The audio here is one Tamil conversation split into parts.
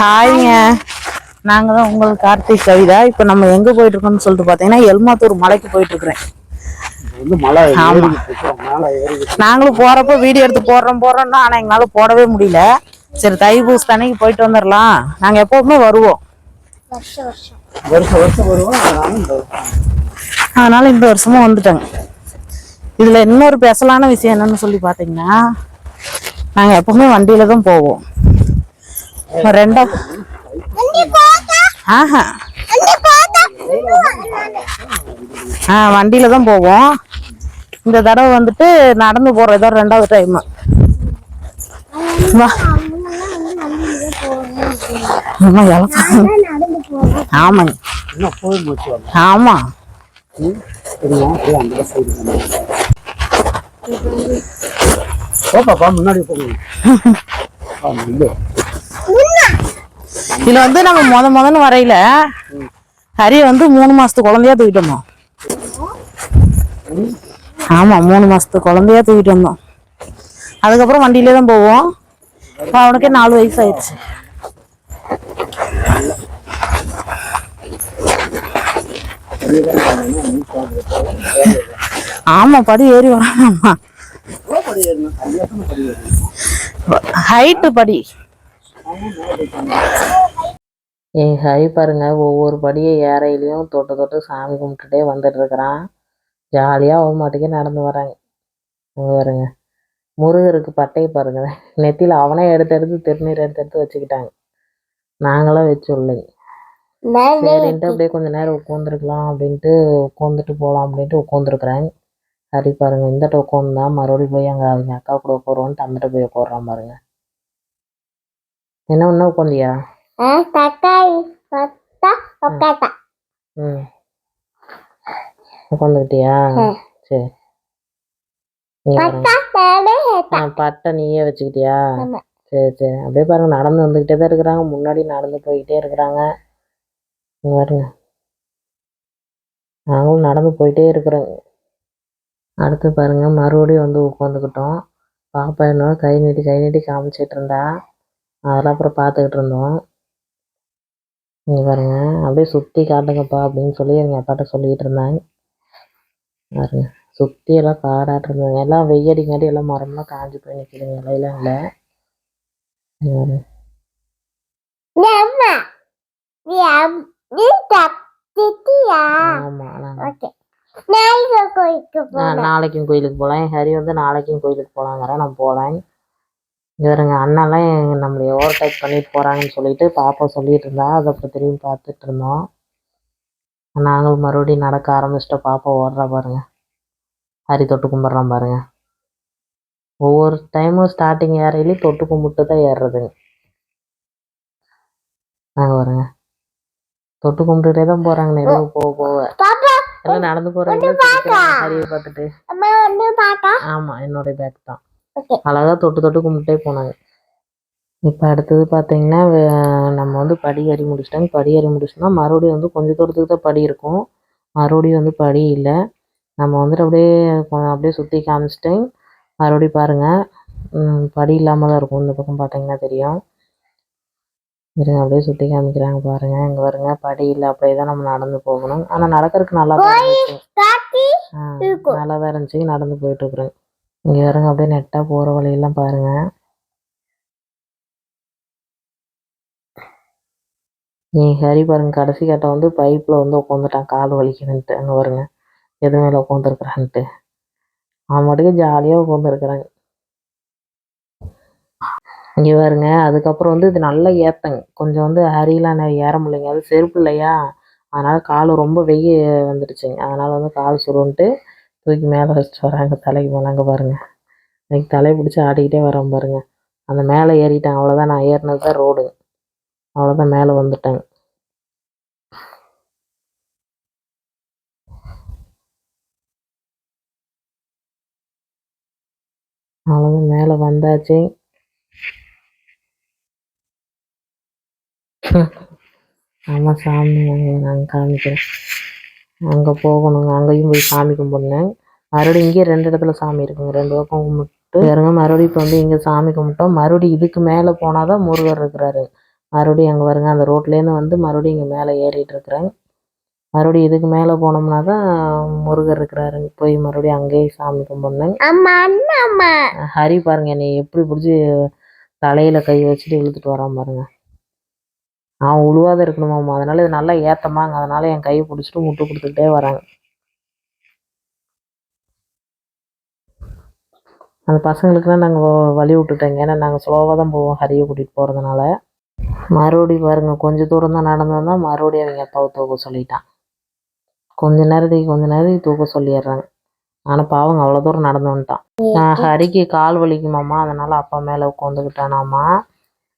ஹாய்ங்க நாங்க தான் உங்கள் கார்த்திக் கவிதா. இப்போ நம்ம எங்க போயிட்டு இருக்கோம்னு சொல்லிட்டு பார்த்தீங்கன்னா எல்மாத்தூர் மலைக்கு போயிட்டு இருக்கிறேன் நாங்களும் போறப்போ வீடியோ எடுத்து போடுறோம் போடுறோம்னா ஆனா எங்களால போடவே முடியல. சரி தைப்பூச அன்னைக்கு போயிட்டு வந்துடலாம் நாங்க எப்பவுமே வருவோம். அதனால இந்த வருஷமும் வந்துட்டாங்க இதுல இன்னொரு பெசலான விஷயம் என்னன்னு சொல்லி பாத்தீங்கன்னா நாங்க எப்பவுமே வண்டியில தான் போவோம். இப்ப ஆஹா. ஆ வண்டியில தான் போவோம். இந்த தடவை வந்துட்டு நடந்து போகிற இதோ ரெண்டாவது டைம் ஆமாங்க. ஆமா. முன்னாடி போகணும் இதுல வந்து நம்ம முத முதன்னு வரையில ஹரிய வந்து மூணு மாசத்து குழந்தையா தூக்கிட்டு வந்தோம். ஆமா மூணு மாசத்து குழந்தையா தூக்கிட்டு வந்தோம். அதுக்கப்புறம் வண்டியிலே தான் போவோம். இப்ப அவனுக்கே நாலு வயசு ஆயிடுச்சு. ஆமா படி ஏறி ஏறணும் ஹைட்டு படி. என் ஹரி பாருங்க. ஒவ்வொரு படியை ஏறையிலையும் தொட்டு தொட்டு சாமி கும்பிட்டுட்டே வந்துட்டு இருக்கிறான். ஜாலியாக அவன் மாட்டுக்கே நடந்து வராங்க. பாருங்க. முருகருக்கு பட்டையை பாருங்க. நெத்தியில் அவனே எடுத்து எடுத்து திருநீர் எடுத்து எடுத்து வச்சுக்கிட்டாங்க. நாங்களாம் வச்சு இல்லைங்க சரின்ட்டு அப்படியே கொஞ்ச நேரம் உட்காந்துருக்கலாம் அப்படின்ட்டு உட்காந்துட்டு போகலாம் அப்படின்ட்டு உட்காந்துருக்குறேன் ஹரி பாருங்க. இந்தட்ட உட்காந்துனா மறுபடியும் போய் அங்கே அவங்க அக்கா கூட உட்காருவோன்ட்டு அந்தட்ட போய் உட்காடுறான் பாருங்க. என்ன ஒன்றா உட்காந்தியா ம். உட்காந்துக்கிட்டியா சரி. பட்டை நீயே வச்சுக்கிட்டியா. சரி சரி. அப்படியே பாருங்க நடந்து வந்துக்கிட்டே தான் இருக்கிறாங்க. முன்னாடி நடந்து போய்கிட்டே இருக்கிறாங்க. பாருங்க. நாங்களும் நடந்து போயிட்டே இருக்கிறோங்க அடுத்து பாருங்க மறுபடியும் வந்து உட்காந்துக்கிட்டோம் பாப்பா என்ன கை நீட்டி கை நீட்டி காமிச்சிட்டு இருந்தா. அதெல்லாம் அப்புறம் பார்த்துக்கிட்டு இருந்தோம். இங்க பாருங்க அப்படியே சுற்றி காட்டுங்கப்பா அப்படின்னு சொல்லி எங்கள் அப்பாட்ட சொல்லிட்டு இருந்தாங்க. பாருங்க சுற்றி எல்லாம் காடாட்டு இருந்தாங்க எல்லாம் வெய்யடிங்காட்டி எல்லாம் மரம்லாம் காஞ்சு போய் நிற்கிதுங்க இலையெல்லாம் இல்லை நாளைக்கும் கோயிலுக்கு போகலாம் ஹரி வந்து நாளைக்கும் கோயிலுக்கு போகலாங்கிற நான் போகலாம் இங்க பாருங்க அண்ணாலாம் நம்மளை ஓவர்டேக் பண்ணிட்டு போறாங்கன்னு சொல்லிட்டு பாப்பா சொல்லிட்டு இருந்தா அதை அப்புறம் திரும்பி பார்த்துட்டு இருந்தோம். நாங்களும் மறுபடியும் நடக்க ஆரம்பிச்சிட்டோம் பாப்பா ஓடுறா பாருங்க. ஹரி தொட்டு கும்பிட்றான் பாருங்க. ஒவ்வொரு டைமும் ஸ்டார்டிங் ஏறையிலையும் தொட்டு கும்பிட்டு தான் ஏறுறதுங்க. நாங்க பாருங்க. தொட்டு கும்பிட்டுட்டே தான் போறாங்க நிறைய போக போக. எல்லாம் நடந்து போறாங்க ஹரியை பார்த்துட்டு. ஆமா என்னோட பேக் தான். Okay. அழகா தொட்டு தொட்டு கும்பிட்டே போனாங்க. இப்போ அடுத்தது பார்த்தீங்கன்னா நம்ம வந்து படி ஏறி முடிச்சிட்டாங்க. படி ஏறி முடிச்சோம்னா மறுபடியும் வந்து கொஞ்சம் தூரத்துக்கு தான் படி இருக்கும். மறுபடியும் வந்து படி இல்லை. நம்ம வந்துட்டு அப்படியே அப்படியே சுற்றி காமிச்சிட்டேன் மறுபடியும் பாருங்க. ம், படி இல்லாமல் தான் இருக்கும். இந்த பக்கம் பார்த்தீங்கன்னா தெரியும். இருங்க அப்படியே சுற்றி காமிக்கிறாங்க பாருங்க. இங்கே பாருங்க படி இல்லை. அப்படியே தான் நம்ம நடந்து போகணும். ஆனால் நடக்கிறதுக்கு நல்லா தான் இருந்துச்சு. நல்லா தான் இருந்துச்சு. நடந்து போயிட்டு இருக்கிறேன். இங்க பாருங்க அப்படியே நெட்டா போற வழியெல்லாம் பாருங்க. என் ஹரி பாருங்க கடைசி கட்ட வந்து பைப்ல வந்து உட்காந்துட்டான் கால் வலிக்குதுன்ட்டு. அங்க பாருங்க எது மேல உட்காந்துருக்குறான்ட்டு அவன் மட்டுக்கு ஜாலியா உட்காந்துருக்குறாங்க இங்கே பாருங்க அதுக்கப்புறம் வந்து இது நல்லா ஏத்தங்க. கொஞ்சம் வந்து ஹரியெலாம் ஏற முடியலைங்க. அது செருப்பு இல்லையா? அதனால் கால் ரொம்ப வெய்ய வந்துடுச்சுங்க. அதனால் வந்து கால் சுருன்ட்டு தூக்கி மேலே வச்சுட்டு வராங்க. தலைக்கு மேலே அங்கே பாருங்க. இன்னைக்கு தலையை பிடிச்சி ஆடிக்கிட்டே வரோம் பாருங்க. அந்த மேலே ஏறிட்டேன் அவ்வளோதான் நான் ஏறினது தான் ரோடு அவ்வளோதான் மேலே வந்துட்டேன் அவ்வளோதான் மேலே வந்தாச்சு. ஆமாம் சாமி நாங்கள் காமிக்கிறேன். அங்கே போகணுங்க. அங்கேயும் போய் சாமி கும்பிடணும் மறுபடியும் இங்கே ரெண்டு இடத்துல சாமி இருக்குங்க. ரெண்டு பக்கம் கும்பிட்டு பாருங்க மறுபடியும் இப்போ வந்து இங்கே சாமி கும்பிட்டோம். மறுபடியும் இதுக்கு மேலே போனால் தான் முருகர் இருக்கிறாரு. மறுபடியும் அங்கே வருங்க அந்த ரோட்லேருந்து வந்து மறுபடியும் இங்கே மேலே ஏறிட்டு இருக்கிறேன். மறுபடியும் இதுக்கு மேலே போனோம்னா தான் முருகர் இருக்கிறாரு. போய் மறுபடியும் அங்கேயே சாமி அண்ணாம்மா ஹரி பாருங்க என்னை எப்படி பிடிச்சி தலையில கை வச்சுட்டு இழுத்துட்டு வரான் பாருங்க. நான் உழுவாத இருக்கணுமாம்மா. அதனால இது நல்லா ஏத்தமாங்க அதனால என் கையை பிடிச்சிட்டு முட்டு கொடுத்துக்கிட்டே வராங்க. அந்த பசங்களுக்குலாம் நாங்கள் வழி விட்டுட்டோங்க. ஏன்னா நாங்கள் ஸ்லோவாக தான் போவோம். ஹரியை கூட்டிகிட்டு போகிறதுனால மறுபடியும் பாருங்க. கொஞ்சம் தூரம் தான் நடந்து வந்தால் மறுபடியும் அவங்க அப்பாவை தூக்க சொல்லிட்டான். கொஞ்ச நேரத்துக்கு கொஞ்ச நேரத்துக்கு தூக்க சொல்லிடுறாங்க. ஆனால் பாவங்க அவ்வளோ தூரம் நடந்து வந்துட்டான். நான் ஹரிக்கு கால் வலிக்குமாம்மா. அதனால் அப்பா மேலே உட்காந்துக்கிட்டானாம்மா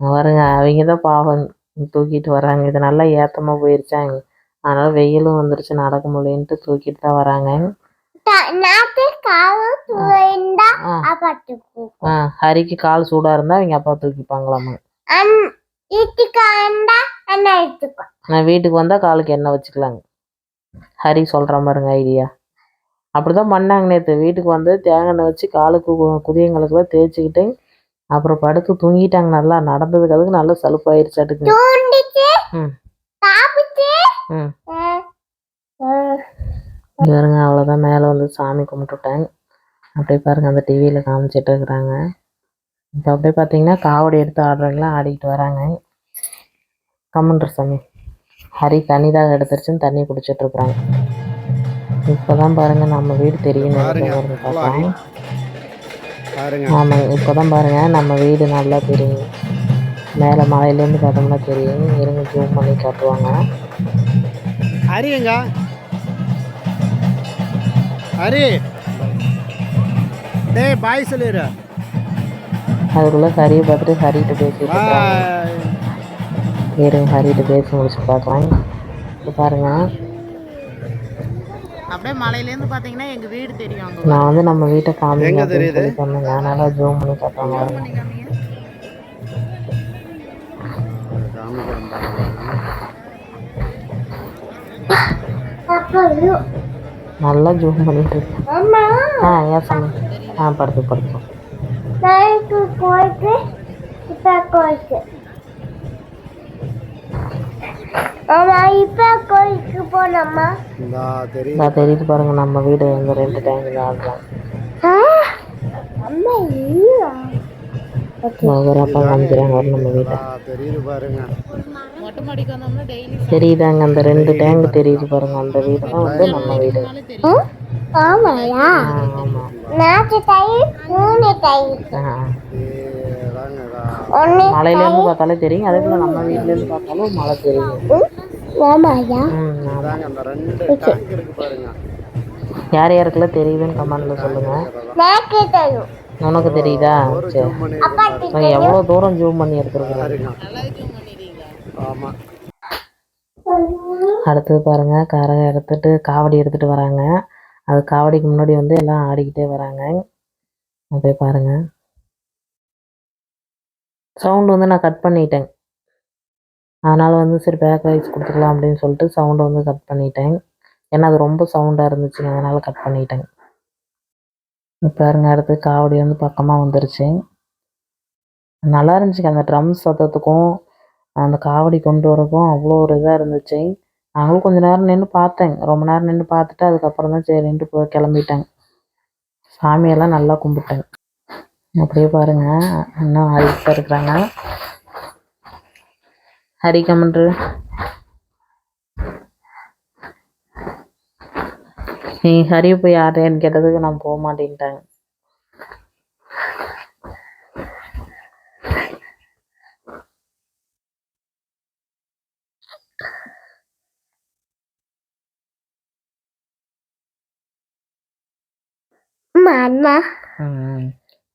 வருங்க அவங்க தான் பாவம். தூக்கிட்டு வராங்க. இது நல்லா ஏத்தமா போயிருச்சாங்க. அதனால வெயிலும் வந்துருச்சு நடக்க முடியலன்ட்டு தூக்கிட்டு தான் வராங்க. ஹரிக்கு கால் சூடா இருந்தா அவங்க அப்பா தூக்கிப்பாங்களாமா? நான் வீட்டுக்கு வந்தா காலுக்கு எண்ணெய் வச்சுக்கலாங்க. ஹரி சொல்ற மாதிரிங்க ஐடியா. அப்படிதான் பண்ணாங்க நேற்று வீட்டுக்கு வந்து தேங்காய் எண்ணெய் வச்சு காலுக்கு குதியங்களுக்குலாம் தேய்ச்சிக்கிட்டு அப்புறம் படுத்து தூங்கிட்டாங்க. நல்லா நடந்ததுக்கு அதுக்கு நல்லா இங்க பாருங்க அவ்வளோதான் மேலே வந்து சாமி கும்பிட்டுட்டேன் அப்படியே பாருங்க அந்த டிவியில் காமிச்சிட்டு இருக்கிறாங்க. இப்போ அப்படியே பார்த்தீங்கன்னா காவடி எடுத்து ஆடுறவங்களாம் ஆடிக்கிட்டு வராங்க. கம்மன்ற சாமி ஹரி தண்ணி தான் எடுத்துருச்சுன்னு தண்ணி குடிச்சிட்டு இருக்கிறாங்க. இப்போதான் பாருங்க நம்ம வீடு தெரியும் பார்க்கலாம் பாருங்க. ஆமாங்க இப்போதான் பாருங்க நம்ம வீடு நல்லா தெரியும். மேலே மலையிலேருந்து பார்த்தோம்னா தெரியும். இருங்க ஜூம் பண்ணி காட்டுவாங்க. எங்க ஹரி டேய் பாய் சொல்லிடு அதுக்குள்ளே ஹரியை பார்த்துட்டு ஹரிகிட்ட பேசிட்டு இருங்க ஹரிகிட்ட பேசி முடிச்சுட்டு பார்க்கலாம். இப்போ பாருங்க. அப்படியே மலையிலேருந்து பார்த்தீங்கன்னா எங்கள் வீடு தெரியும் அங்கே. நான் வந்து நம்ம வீட்டை காமிங்க தெரியுது? சொன்னேங்க அதனால ஜூம் பண்ணி ஐயோ. நல்லா ஜூம் பண்ணிட்டு இருக்கேன் அம்மா. ஆ ஏன் சொன்னேன் ஆ படுத்து படுத்து இப்ப கோயிலுக்கு. நான் தெரியுது. பாருங்க நம்ம வீடு இந்த ரெண்டு டைம் ஆடுறோம் அப்பா காமிக்கிறாங்க ஒரு நம்ம வீட்டை. தெரியுதாங்க அந்த ரெண்டு டேங்க் தெரியுது பாருங்க அந்த வீடு. தான் வந்து நம்ம வீடு. ஆமாயா? மலையிலேருந்து பார்த்தாலே தெரியும் அதே போல் நம்ம வீட்டிலேருந்து பார்த்தாலும் மழை தெரியும். ஆமாயா ம் ஆமாம் இதாங்க அந்த ரெண்டு டேங்க் இருக்கு பாருங்க. யார் யாருக்கெல்லாம் தெரியுதுன்னு கமெண்ட்ல சொல்லுங்க. உனக்கு தெரியுதா? சரி. நான் எவ்வளோ தூரம் ஜூம் பண்ணி எடுத்துருக்குறேன் பாருங்க நல்லா ஜூம் பண்ணிடுறீங்களா ஆமா. அடுத்தது பாருங்க கரை எடுத்துட்டு காவடி எடுத்துட்டு வராங்க. அது காவடிக்கு முன்னாடி வந்து எல்லாம் ஆடிக்கிட்டே வராங்க. அப்படியே பாருங்க. சவுண்டு வந்து நான் கட் பண்ணிட்டேன். அதனால் வந்து சரி பேக் வாய்ஸ் கொடுத்துக்கலாம் அப்படின்னு சொல்லிட்டு சவுண்டை வந்து கட் பண்ணிட்டேன். ஏன்னா அது ரொம்ப சவுண்டாக இருந்துச்சுங்க அதனால் கட் பண்ணிட்டேன். இப்போ பாருங்க அடுத்து காவடி வந்து பக்கமாக வந்துருச்சு. நல்லா இருந்துச்சுங்க அந்த ட்ரம் சத்தத்துக்கும் அந்த காவடி கொண்டு வரக்கும் அவ்வளோ ஒரு இதாக இருந்துச்சு. நாங்களும் கொஞ்சம் நேரம் நின்று பார்த்தேன். ரொம்ப நேரம் நின்று பார்த்துட்டு அதுக்கப்புறம் தான் சரின்ட்டு போய் கிளம்பிட்டேன். சாமியெல்லாம் நல்லா கும்பிட்டேன். அப்படியே பாருங்க இன்னும் ஆடிட்டு இருக்கிறாங்க. ஹரி கமன்று நீ ஹரி போய் ஆடுறேன்னு கேட்டதுக்கு நான் போக மாட்டேன்ட்டாங்க.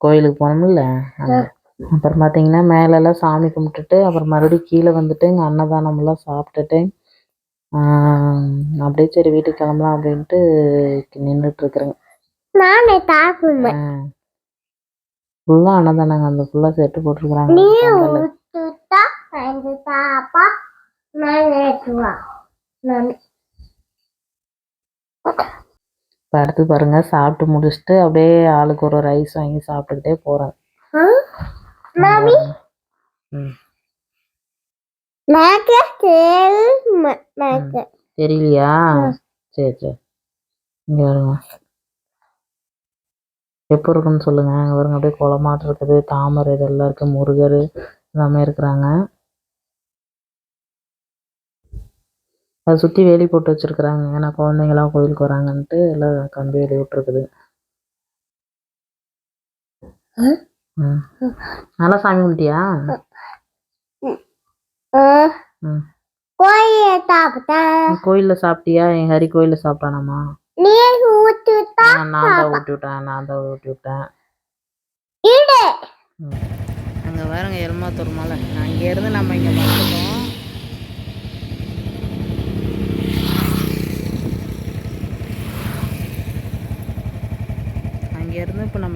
கோயிலுக்கு போனோம்ல. அப்புறம் பார்த்தீங்கன்னா மேலெல்லாம் சாமி கும்பிட்டுட்டு அப்புறம் மறுபடியும் கீழே வந்துட்டு இங்கே அன்னதானம்லாம் சாப்பிட்டுட்டு அப்படியே சரி வீட்டுக்கு கிளம்பலாம் அப்படின்ட்டு நின்றுட்டு இருக்கிறேங்க ஃபுல்லாக அன்னதானங்க அந்த ஃபுல்லாக செட்டு போட்டிருக்கிறாங்க. அடுத்து பாருங்க சாப்பிட்டு முடிச்சுட்டு அப்படியே ஆளுக்கு ஒரு ரைஸ் வாங்கி சாப்பிட்டுக்கிட்டே போகிறேன் மாமி ம் எனக்கு தெரியும் எனக்கு தெரியலையா? சரி சரி. இங்கே வருங்க. எப்போ இருக்குன்னு சொல்லுங்க. அங்கே வருங்க அப்படியே குளமாட்டு இருக்குது. தாமரை இதெல்லாம் இருக்கு முருகர் எல்லாமே இருக்கிறாங்க. அதை சுற்றி வேலி போட்டு வச்சிருக்கிறாங்க. ஏன்னா குழந்தைங்களாம் கோயிலுக்கு வராங்கன்ட்டு எல்லாம் கம்பி வேலி விட்டுருக்குது. ம் நல்லா சாமி கும்பிட்டியா? கோயிலை சாப்பிட்டேன் கோயிலில் சாப்பிட்டியா? என் ஹரி கோயிலில் சாப்பிட்டானாமா? நீர் ஊற்றுட்டா ஆ, நான் தான் ஊட்டி விட்டேன் நான் தான் ஊட்டி விட்டேன். இடு அங்கே பாருங்க எருமாத்தூர் மலை. அங்கேருந்து நம்ம இங்கே வந்துட்டோம்.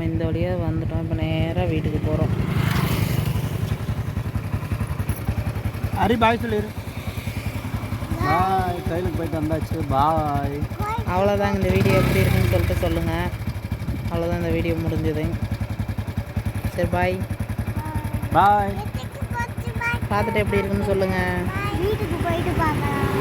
நம்ம இந்த வழியாக வந்துட்டோம். இப்போ நேராக வீட்டுக்கு போகிறோம் ஹரி பாய் சொல்லிடு பாய் கையிலுக்கு போயிட்டு வந்தாச்சு. பாய் அவ்வளோதாங்க இந்த வீடியோ எப்படி இருக்குன்னு சொல்லிட்டு சொல்லுங்கள் அவ்வளோதான் இந்த வீடியோ முடிஞ்சது. சரி பாய் பாய் பார்த்துட்டு எப்படி இருக்குன்னு சொல்லுங்கள் வீட்டுக்கு போயிட்டு பார்க்கலாம்